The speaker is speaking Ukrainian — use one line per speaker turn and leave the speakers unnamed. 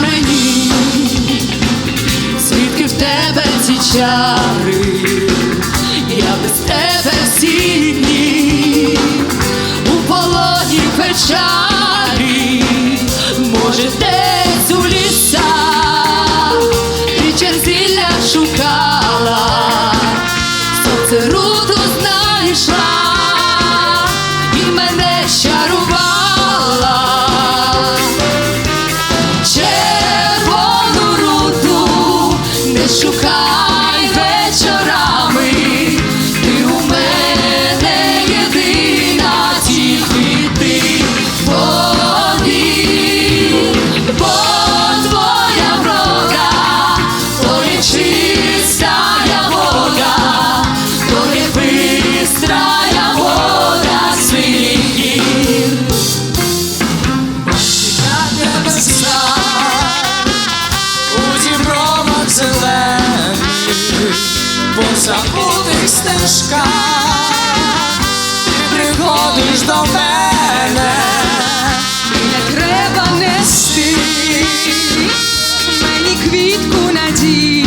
Мені, звідки в тебе ці deixa o carro.
бо
забудеш стежка, ти приходиш до мене, не треба нести мені квітку надії.